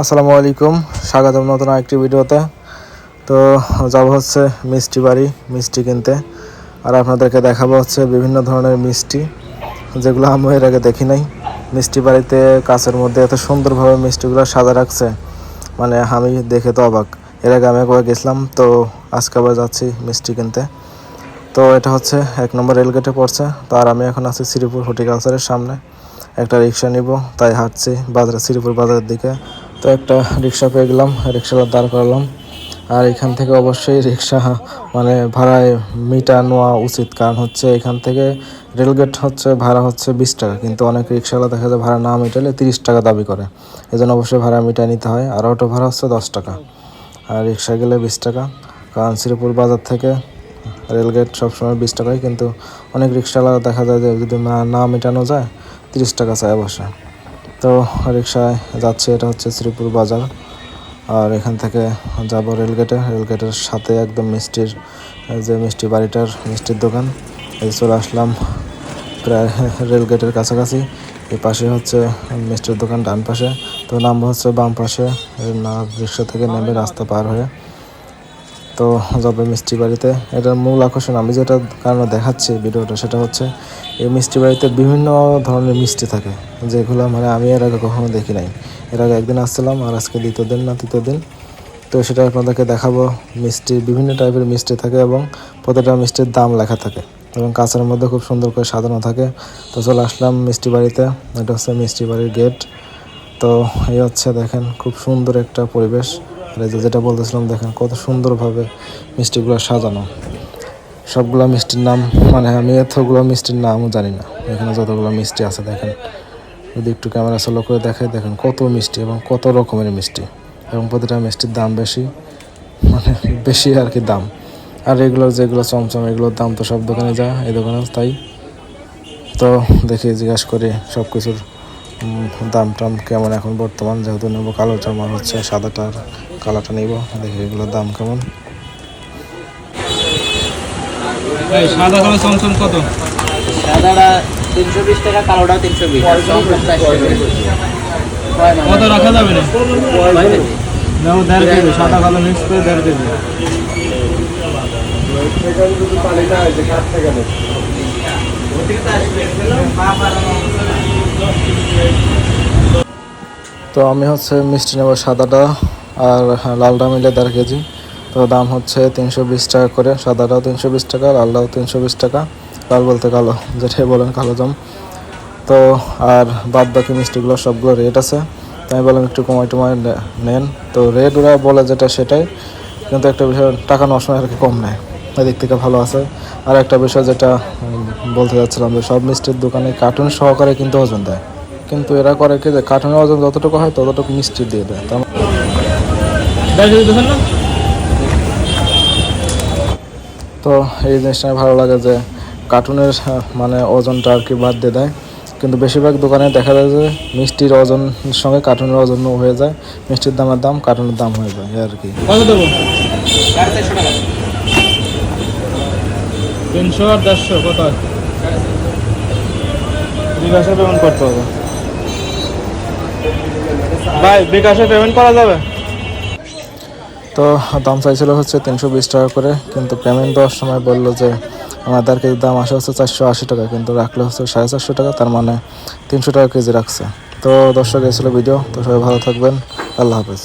আসসালামু আলাইকুম, স্বাগতম নতুন আরেকটি ভিডিওতে। তো যাব হচ্ছে মিষ্টি বাড়ি, মিষ্টি কিনতে। আর আপনাদেরকে দেখাবো হচ্ছে বিভিন্ন ধরনের মিষ্টি, যেগুলো আমি এর আগে দেখি নাই। মিষ্টি বাড়িতে কাছের মধ্যে এত সুন্দরভাবে মিষ্টিগুলো সাজা রাখছে মানে আমি দেখে তো অবাক। এর আগে আমি একবার গেছিলাম, তো আজকে আবার যাচ্ছি মিষ্টি কিনতে। তো এটা হচ্ছে এক নম্বর রেলগেটে পড়ছে, তো আর আমি এখন আছি শ্রীপুর হর্টিকালচারের সামনে। একটা রিক্সা নিব, তাই হাঁটছি বাজারে শ্রীপুর বাজারের দিকে। তো একটা রিক্সা পেয়ে গেলাম, রিক্সাটা দাঁড় করালাম। আর এখান থেকে অবশ্যই রিক্সা মানে ভাড়ায় মিটার নেওয়া উচিত, কারণ হচ্ছে এখান থেকে রেলগেট হচ্ছে, ভাড়া হচ্ছে বিশ টাকা। কিন্তু অনেক রিক্সাওয়ালা দেখা যায় ভাড়া না মিটালে তিরিশ টাকা দাবি করে। এজন্য অবশ্যই ভাড়া মিটায় নিতে হয়, আর অটো ভাড়া হচ্ছে দশ টাকা। আর রিক্সা গেলে বিশ টাকা। কারণ শ্রীপুর বাজার থেকে রেলগেট সবসময় বিশ টাকায় কিন্তু অনেক রিক্সাওয়ালা দেখা যায় যে যদি না মেটানো যায়, তিরিশ টাকা চায় অবশ্যই। তো রিক্সায় যাচ্ছে, এটা হচ্ছে শ্রীপুর বাজার। আর এখান থেকে যাব রেলগেটে। রেলগেটের সাথে একদম মিষ্টির, যে মিষ্টি বাড়িটার মিষ্টির দোকান, এই চলে আসলাম প্রায় রেলগেটের কাছাকাছি। এই পাশে হচ্ছে মিষ্টির দোকান ডান পাশে। তো নামবো হচ্ছে বাম পাশে রিক্সা থেকে নেমে রাস্তা পার হয়ে। তো যাবে মিষ্টি বাড়িতে। এটার মূল আকর্ষণ আমি যেটা কারণে দেখাচ্ছি ভিডিওটা, সেটা হচ্ছে এই মিষ্টি বাড়িতে বিভিন্ন ধরনের মিষ্টি থাকে, যেগুলো মানে আমি এর আগে কখনো দেখি নাই। এর আগে একদিন আসছিলাম আর আজকে দ্বিতীয় দিন না তৃতীয় দিন। তো সেটা আপনাদেরকে দেখাবো, মিষ্টি বিভিন্ন টাইপের মিষ্টি থাকে এবং প্রতিটা মিষ্টির দাম লেখা থাকে এবং কাঁচের মধ্যে খুব সুন্দর করে সাজানো থাকে। তো চলে আসলাম মিষ্টি বাড়িতে, এটা হচ্ছে মিষ্টি বাড়ির গেট। তো এই হচ্ছে দেখেন খুব সুন্দর একটা পরিবেশ। আর এই যে যেটা বলতেছিলাম, দেখেন কত সুন্দরভাবে মিষ্টিগুলো সাজানো। সবগুলো মিষ্টির নাম মানে আমি এতগুলো মিষ্টির নামও জানি না। এখানে যতগুলো মিষ্টি আছে, দেখেন। যদি একটু ক্যামেরা স্লো করে দেখাই, দেখেন কত মিষ্টি এবং কত রকমের মিষ্টি। এবং প্রতিটা মিষ্টির দাম বেশি মানে বেশি আর কি দাম। আর এগুলোর যেগুলো চমচম, এগুলোর দাম তো সব দোকানে যায়, এই দোকানে তাই। তো দেখি জিজ্ঞাসা করে সব কিছুর দাম টাম কেমন এখন বর্তমান? যেহেতু নেব কালো জামা হচ্ছে সাদাটার কালাটা নিব। দেখি এগুলোর দাম কেমন। সাদা কালো চমচম কত? সাদাটা তিনশো বিশ টাকা কালোটা তিনশো বিশ। কত রাখা যাবে না? দেড় কেজি সাদা কালো মিক্স করে দেড় কেজি। তো আমি হচ্ছে মিষ্টি নেব সাদাটা আর লালটা মিলে দেড় কেজি। তো দাম হচ্ছে তিনশো বিশ টাকা করে। সাদাটাও তিনশো বিশ টাকা, লালটাও তিনশো বিশ টাকা। লাল বলতে কালো, যেটাই বলেন কালো জাম। তো আর বাদ বাকি মিষ্টিগুলো সবগুলো রেট আছে। তো আমি বললাম একটু কমাই টমাই নেন। তো রেট ওরা বলে যেটা সেটাই, কিন্তু একটা বিষয় টাকা নষ্ট আর কি কম নেয়। এদিক থেকে ভালো আছে। আর একটা বিষয় যেটা বলতে যাচ্ছিলাম যে সব মিষ্টির দোকানে কার্টুন সহকারে কিন্তু ওজন দেয়। কিন্তু এরা করে কি যে কার্টুনের ওজন যতটুকু হয় ততটুকু মিষ্টি দিয়ে দেয়। তার তো এই জিনিসটা ভালো লাগে যে কার্টুনের মানে ওজনটা আর কি বাদ দিয়ে দেয়। কিন্তু বেশিরভাগ দোকানে দেখা যায় যে মিষ্টির ওজন সঙ্গে কার্টুনের ওজনও হয়ে যায়। মিষ্টির দামের দাম কার্টুনের দাম হয়ে যায় আর কি। তিনশো আর কত? করতে হবে। ভাই, বিকাশে পেমেন্ট করা যাবে? তো দাম চাইছিল হচ্ছে তিনশো বিশ টাকা করে, কিন্তু পেমেন্ট দেওয়ার সময় বলল যে আমার দেড় কেজির দাম আসে হচ্ছে চারশো আশি টাকা, কিন্তু রাখলে হচ্ছে সাড়ে চারশো টাকা, তার মানে তিনশো টাকা কেজি রাখছে। তো দর্শক এসেছিল ছিল ভিডিও তো সবাই ভালো থাকবেন, আল্লাহ হাফেজ।